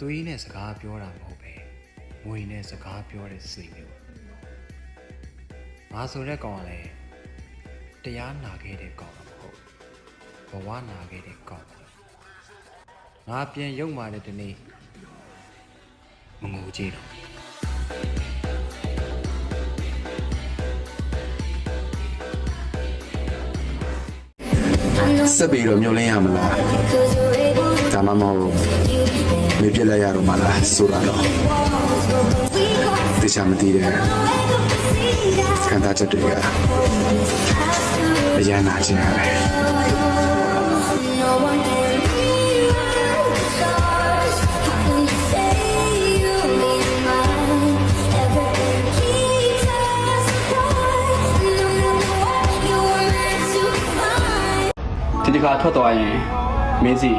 သွေးနဲ့စကားပြောတာမဟုတ်ပဲငွေနဲ့စကားပြောတဲ့စိတ်မျိုးငါဆိုတဲ့ကောင်ကလည်းတရားနာခဲ့တဲ့ကောင်ကမဟုတ်ဘဝနာခဲ့တဲ့ကောင်ပါငါပြန်ရုံမာတဲ့ဒီနေ့မငိုကြည့်တော့ဆက်ပြီးတော့မျောလင်းရမလား ဒါမှမဟုတ်မေပြစ်လိုက်ရတော့မလားဆိုတာတော့သိချာမသိတဲ့ခံစားချက်တွေကအရန်နာကျင်ရတယ် No one can be stars. When you say you'll be mine, everything keeps us apart. No matter what, you were meant to find. ဒီတစ်ခါထွက်သွားရင်မင်းစီ